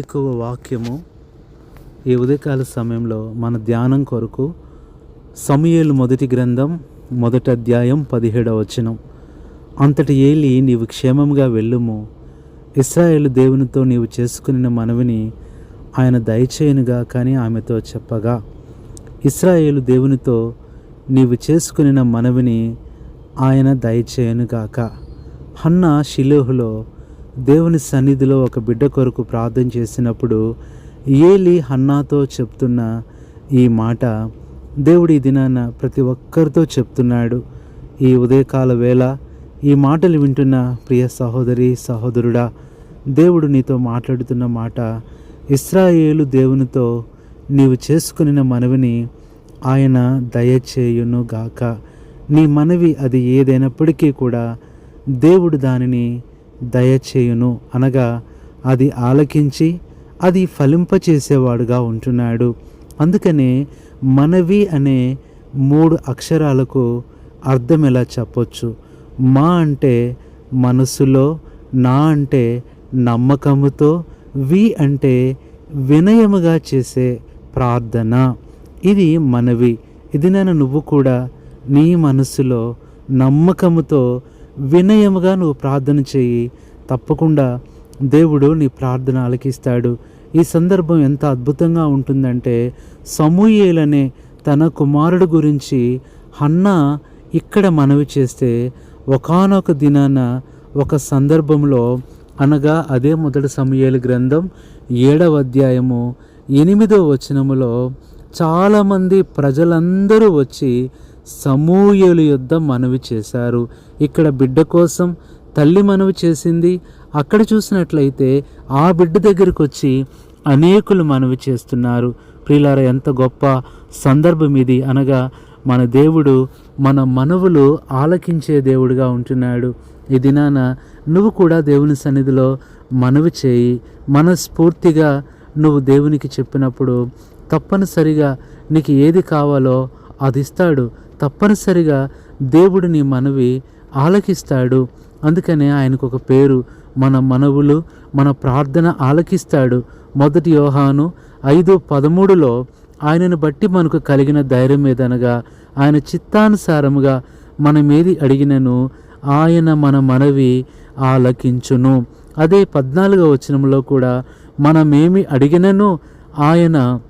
వేకువ వాక్యము ఈ ఉదయకాల సమయంలో మన ధ్యానం కొరకు సమయలు మొదటి గ్రంథం మొదటి అధ్యాయం పదిహేడవ వచనం. అంతటి ఏలి నీవు క్షేమంగా వెళ్ళుము. ఇస్రాయేలు దేవునితో నీవు చేసుకున్న మనవిని ఆయన దయచేయనుగా కానీ ఆమెతో చెప్పగా ఇస్రాయేలు దేవునితో నీవు చేసుకుని మనవిని ఆయన దయచేయనుగాక. హన్న షిలోహులో దేవుని సన్నిధిలో ఒక బిడ్డ కొరకు ప్రార్థన చేసినప్పుడు ఏలి హన్నాతో చెప్తున్న ఈ మాట దేవుడి దినాన ప్రతి ఒక్కరితో చెప్తున్నాడు. ఈ ఉదయకాల వేళ ఈ మాటలు వింటున్న ప్రియ సహోదరి సహోదరుడా దేవుడు నీతో మాట్లాడుతున్న మాట ఇస్రాయేలు దేవునితో నీవు చేసుకుని మనవిని ఆయన దయచేయును గాక నీ మనవి అది ఏదైనప్పటికీ కూడా దేవుడు దానిని దయచేయును అనగా అది ఆలకించి అది ఫలింపచేసేవాడుగా ఉంటున్నాడు. అందుకనే మనవి అనే మూడు అక్షరాలకు అర్థం ఎలా చెప్పొచ్చు? మా అంటే మనసులో నా అంటే నమ్మకముతో వి అంటే వినయముగా చేసే ప్రార్థన. ఇది మనవి. ఇది నేను నువ్వు కూడా నీ మనసులో నమ్మకముతో వినయముగా నువ్వు ప్రార్థన చేయి. తప్పకుండా దేవుడు నీ ప్రార్థన ఆలకిస్తాడు. ఈ సందర్భం ఎంత అద్భుతంగా ఉంటుందంటే సమూయేలనే తన కుమారుడు గురించి హన్న ఇక్కడ మనవి చేస్తే ఒకానొక దినాన ఒక సందర్భంలో అనగా అదే మొదటి సమూయేలు గ్రంథం ఏడవ అధ్యాయము ఎనిమిదో వచనములో చాలామంది ప్రజలందరూ వచ్చి సమూయలు యొద్ద మనవి చేశారు. ఇక్కడ బిడ్డ కోసం తల్లి మనవి చేసింది. అక్కడ చూసినట్లయితే ఆ బిడ్డ దగ్గరికి వచ్చి అనేకులు మనవి చేస్తున్నారు. ప్రియులార ఎంత గొప్ప సందర్భం ఇది. అనగా మన దేవుడు మన మనవులు ఆలకించే దేవుడుగా ఉంటున్నాడు. ఈ దినాన నువ్వు కూడా దేవుని సన్నిధిలో మనవి చేయి. మనస్ఫూర్తిగా నువ్వు దేవునికి చెప్పినప్పుడు తప్పనిసరిగా నీకు ఏది కావాలో అది ఇస్తాడు. తప్పనిసరిగా దేవుడిని మనవి ఆలకిస్తాడు. అందుకనే ఆయనకు ఒక పేరు మన మనవులు మన ప్రార్థన ఆలకిస్తాడు. మొదటి యోహాను ఐదు పదమూడులో ఆయనను బట్టి మనకు కలిగిన ధైర్యం ఏదనగా ఆయన చిత్తానుసారముగా మనమేది అడిగినను ఆయన మన మనవి ఆలకించును. అదే పద్నాలుగో వచనంలో కూడా మనమేమి అడిగినను ఆయన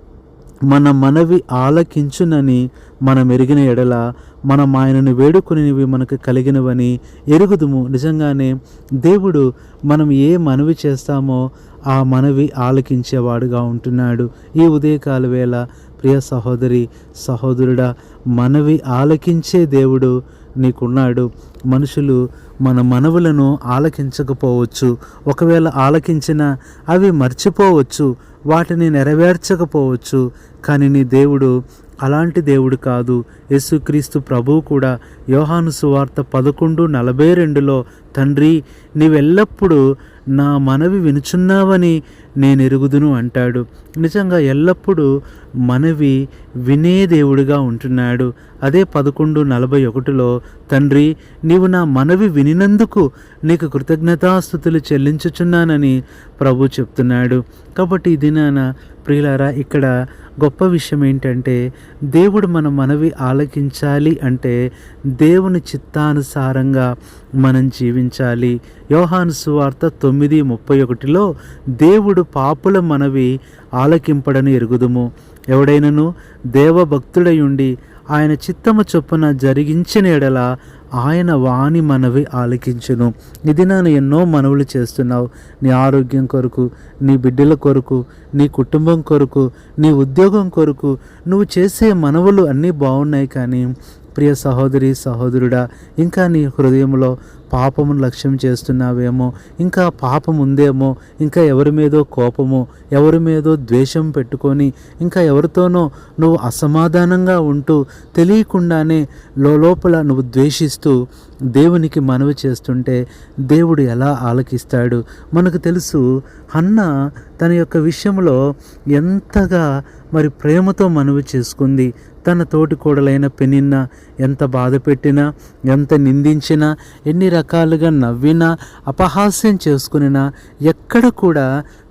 మన మనవి ఆలకించునని మనం ఎరిగిన ఎడల మనం ఆయనను వేడుకునివి మనకు కలిగినవని ఎరుగుదుము. నిజంగానే దేవుడు మనం ఏ మనవి చేస్తామో ఆ మనవి ఆలకించేవాడుగా ఉంటున్నాడు. ఈ ఉదయకాల వేళ ప్రియ సహోదరి సహోదరుడా మనవి ఆలకించే దేవుడు నీకున్నాడు. మనుషులు మన మనవులను ఆలకించకపోవచ్చు. ఒకవేళ ఆలకించిన అవి మర్చిపోవచ్చు వాటిని నెరవేర్చకపోవచ్చు. కానీ నీ దేవుడు అలాంటి దేవుడు కాదు. యేసుక్రీస్తు ప్రభువు కూడా యోహాను సువార్త పదకొండు నలభై రెండులో తండ్రి నీవెల్లప్పుడూ నా మనవి వినుచున్నావని నేను ఎరుగుదును అంటాడు. నిజంగా ఎల్లప్పుడూ మనవి వినే దేవుడిగా ఉంటున్నాడు. అదే పదకొండు నలభై ఒకటిలో తండ్రి నీవు నా మనవి వినినందుకు నీకు కృతజ్ఞతాస్థుతులు చెల్లించుచున్నానని ప్రభు చెప్తున్నాడు. కాబట్టి ఈ దినాన ప్రియులారా ఇక్కడ గొప్ప విషయం ఏంటంటే దేవుడు మన మనవి ఆలకించాలి అంటే దేవుని చిత్తానుసారంగా మనం జీవించాలి. యోహాను సువార్త తొమ్మిది ముప్పై ఒకటిలో దేవుడు పాపుల మనవి ఆలకింపడని ఎరుగుదుము. ఎవడైనను దేవభక్తుడై ఉండి ఆయన చిత్తము చొప్పున జరిగించిన ఎడల ఆయన వాణి మనవి ఆలకించును. ఇది నేను ఎన్నో మనవులు చేస్తున్నావు. నీ ఆరోగ్యం కొరకు నీ బిడ్డల కొరకు నీ కుటుంబం కొరకు నీ ఉద్యోగం కొరకు నువ్వు చేసే మనవులు అన్నీ బాగున్నాయి కానీ ప్రియ సహోదరి సహోదరుడా ఇంకా నీ హృదయంలో పాపమును లక్ష్యం చేస్తున్నావేమో ఇంకా పాపం ఉందేమో ఇంకా ఎవరి మీదో కోపము ఎవరి మీదో ద్వేషం పెట్టుకొని ఇంకా ఎవరితోనో నువ్వు అసమాధానంగా ఉంటూ తెలియకుండానే లోపల నువ్వు ద్వేషిస్తూ దేవునికి మనవి చేస్తుంటే దేవుడు ఎలా ఆలకిస్తాడు? మనకు తెలుసు అన్న తన యొక్క విషయంలో ఎంతగా మరి ప్రేమతో మనవి చేసుకుంది. తన తోటి కోడలైన పెనిన్న ఎంత బాధ పెట్టినా ఎంత నిందించినా ఎన్ని రకాలుగా నవ్వినా అపహాస్యం చేసుకునినా ఎక్కడ కూడా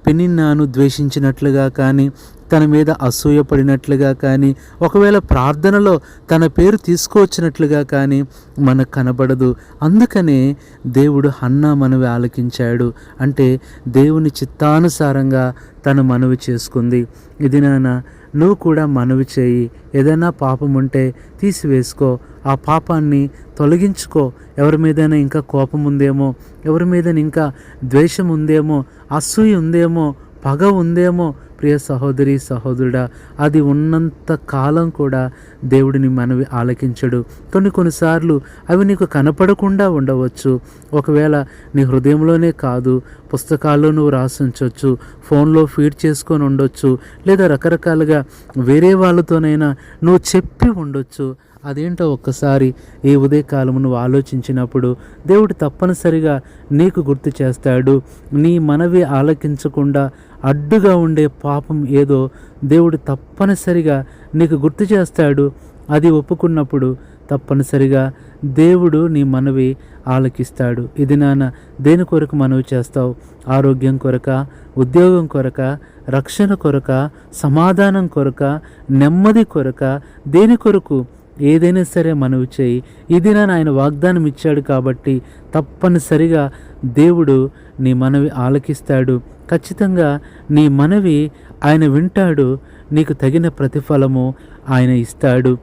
పెనిన్నాను ద్వేషించినట్లుగా కానీ తన మీద అసూయపడినట్లుగా కానీ ఒకవేళ ప్రార్థనలో తన పేరు తీసుకువచ్చినట్లుగా కానీ మనకు కనబడదు. అందుకనే దేవుడు హన్నా మనవి ఆలకించాడు. అంటే దేవుని చిత్తానుసారంగా తను మనవి చేసుకుంది. ఇది నాన్న నువ్వు కూడా మనవి చేయి. ఏదైనా పాపం ఉంటే తీసివేసుకో. ఆ పాపాన్ని తొలగించుకో. ఎవరి మీదైనా ఇంకా కోపం ఉందేమో ఎవరి మీద ఇంకా ద్వేషం ఉందేమో అసూయ ఉందేమో పగ ఉందేమో ప్రియ సహోదరి సహోదరుడా అది ఉన్నంత కాలం కూడా దేవుడిని మనవి ఆలకించడు. కొన్ని కొన్నిసార్లు అవి నీకు కనపడకుండా ఉండవచ్చు. ఒకవేళ నీ హృదయంలోనే కాదు పుస్తకాల్లో నువ్వు రాసి ఉంచవచ్చు ఫోన్లో ఫీడ్ చేసుకొని ఉండొచ్చు లేదా రకరకాలుగా వేరే వాళ్ళతోనైనా నువ్వు చెప్పి ఉండొచ్చు. అదేంటో ఒక్కసారి ఈ ఉదయకాలం నువ్వు ఆలోచించినప్పుడు దేవుడు తప్పనిసరిగా నీకు గుర్తు చేస్తాడు. నీ మనవి ఆలకించకుండా అడ్డుగా ఉండే పాపం ఏదో దేవుడు తప్పనిసరిగా నీకు గుర్తు చేస్తాడు. అది ఒప్పుకున్నప్పుడు తప్పనిసరిగా దేవుడు నీ మనవి ఆలకిస్తాడు. ఇది నాన్న దేని కొరకు మనవి చేస్తావు? ఆరోగ్యం కొరక ఉద్యోగం కొరక రక్షణ కొరక సమాధానం కొరక నెమ్మది కొరక దేని కొరకు? ఏదైనా సరే మనవి చేయి. ఇది నేను ఆయన వాగ్దానం ఇచ్చాడు కాబట్టి తప్పనిసరిగా దేవుడు నీ మనవి ఆలకిస్తాడు. ఖచ్చితంగా నీ మనవి ఆయన వింటాడు. నీకు తగిన ప్రతిఫలము ఆయన ఇస్తాడు.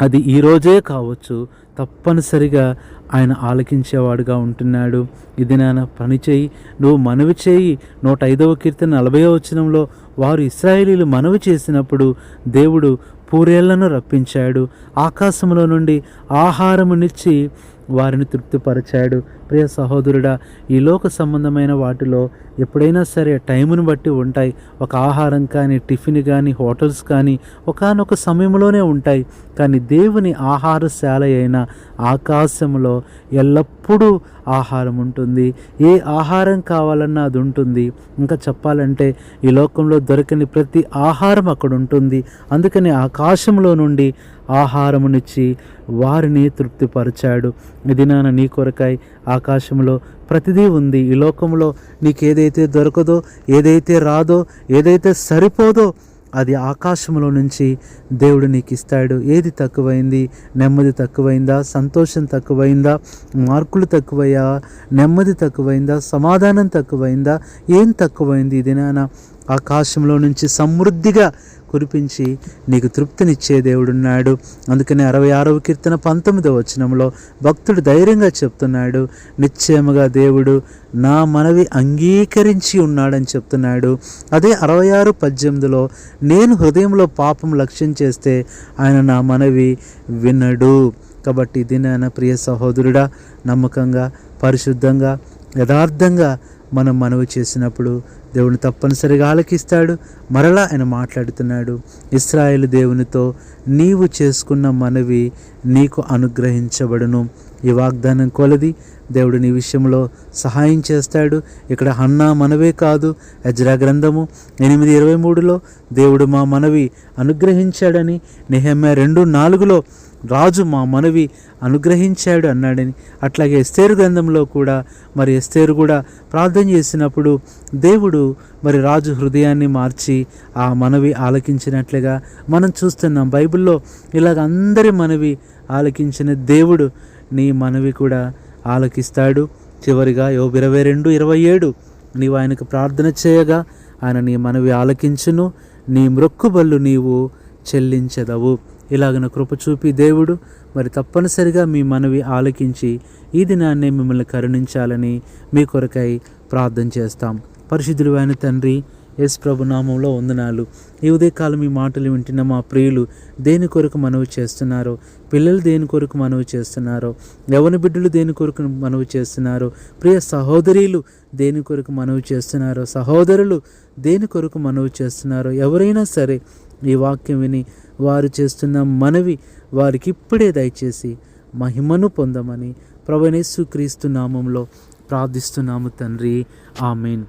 అది ఈరోజే కావచ్చు. తప్పనిసరిగా ఆయన ఆలకించేవాడుగా ఉంటున్నాడు. ఇది నాన్న పని చేయి. నువ్వు మనవి చేయి. నూట ఐదవ కీర్తన నలభైవ వచనంలో వారు ఇస్రాయేలీలు మనవి చేసినప్పుడు దేవుడు పూరేళ్ళను రప్పించాడు. ఆకాశంలో నుండి ఆహారమునిచ్చి వారిని తృప్తిపరిచాడు. ప్రియ సహోదరుడా ఈ లోక సంబంధమైన వాటిలో ఎప్పుడైనా సరే టైమును బట్టి ఉంటాయి. ఒక ఆహారం కానీ టిఫిన్ కానీ హోటల్స్ కానీ ఒకనొక సమయంలోనే ఉంటాయి. కానీ దేవుని ఆహారశాల అయిన ఆకాశంలో ఎల్లప్పుడూ ఆహారం ఉంటుంది. ఏ ఆహారం కావాలన్నా అది ఉంటుంది. ఇంకా చెప్పాలంటే ఈ లోకంలో దొరకని ప్రతి ఆహారం అక్కడ ఉంటుంది. అందుకని ఆకాశంలో నుండి ఆహారమునిచ్చి వారిని తృప్తిపరిచాడు. ఇది నాన్న నీ కొరకై ఆకాశంలో ప్రతిదీ ఉంది. ఈ లోకంలో నీకు ఏదైతే దొరకదో ఏదైతే రాదో ఏదైతే సరిపోదో అది ఆకాశంలో నుంచి దేవుడు నీకు ఇస్తాడు ఏది తక్కువైంది? నెమ్మది తక్కువైందా? సంతోషం తక్కువైందా? మార్కులు తక్కువయ్యా? నెమ్మది తక్కువైందా? సమాధానం తక్కువైందా? ఏం తక్కువైంది ఇది నాన్న ఆకాశంలో నుంచి సమృద్ధిగా కురిపించి నీకు తృప్తినిచ్చే దేవుడున్నాడు. అందుకని అరవై ఆరవ కీర్తన పంతొమ్మిదవ వచనంలో భక్తుడు ధైర్యంగా చెప్తున్నాడు నిశ్చయముగా దేవుడు నా మనవి అంగీకరించి ఉన్నాడని చెప్తున్నాడు. అదే అరవై ఆరు పద్దెనిమిదిలో నేను హృదయంలో పాపం లక్ష్యం చేస్తే ఆయన నా మనవి వినడు. కాబట్టి ఇది నాయన ప్రియ సహోదరుడా నమ్మకంగా పరిశుద్ధంగా యథార్థంగా మనం మనవి చేసినప్పుడు దేవుని తప్పనిసరిగా ఆలకిస్తాడు. మరలా ఆయన మాట్లాడుతున్నాడు ఇస్రాయేల్ దేవునితో నీవు చేసుకున్న మనవి నీకు అనుగ్రహించబడును. ఈ వాగ్దానం కొలది దేవుడు నీ విషయంలో సహాయం చేస్తాడు. ఇక్కడ హన్నా మనవే కాదు అజ్రా గ్రంథము ఎనిమిది ఇరవై మూడులో దేవుడు మా మనవి అనుగ్రహించాడని నిహమ్య రెండు నాలుగులో రాజు మా మనవి అనుగ్రహించాడు అన్నాడని. అట్లాగే ఎస్తేరు గ్రంథంలో కూడా మరి ఎస్తేరు కూడా ప్రార్థన చేసినప్పుడు దేవుడు మరి రాజు హృదయాన్ని మార్చి ఆ మనవి ఆలకించినట్లుగా మనం చూస్తున్నాం. బైబిల్లో ఇలాగ అందరి మనవి ఆలకించిన దేవుడు నీ మనవి కూడా ఆలకిస్తాడు. చివరిగా యో ఇరవై రెండు ఇరవై ఏడు నీవు ఆయనకు ప్రార్థన చేయగా ఆయన నీ మనవి ఆలకించును నీ మ్రొక్కుబళ్ళు నీవు చెల్లించదవు. ఇలాగిన కృప చూపి దేవుడు మరి తప్పనిసరిగా మీ మనవి ఆలకించి ఈ దినాన్నే మిమ్మల్ని కరుణించాలని మీ కొరకై ప్రార్థన చేస్తాం. పరిశుద్ధులు అయిన తండ్రి ఎస్ ప్రభు నామంలో వందనాలు. ఈ ఉదయకాలం ఈ మాటలు వింటున్న మా ప్రియులు దేని కొరకు మనవి చేస్తున్నారో పిల్లలు దేని కొరకు మనవి చేస్తున్నారో యవన బిడ్డలు దేని కొరకు మనవి చేస్తున్నారో ప్రియ సహోదరీలు దేని కొరకు మనవి చేస్తున్నారో సహోదరులు దేని కొరకు మనవి చేస్తున్నారో ఎవరైనా సరే ఈ వాక్యం విని వారు చేస్తున్న మనవి వారికి ఇప్పుడే దయచేసి మహిమను పొందమని ప్రభనేసు క్రీస్తు నామంలో ప్రార్థిస్తున్నాము తండ్రి. ఆమెన్.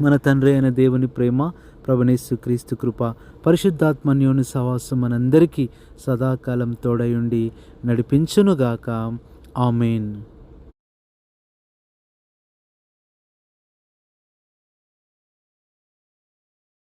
మన తండ్రి అయిన దేవుని ప్రేమ ప్రభనేసు క్రీస్తు కృప పరిశుద్ధాత్మన్యోని సహవాసం మనందరికీ సదాకాలం తోడయుండి నడిపించునుగాక. ఆమెన్.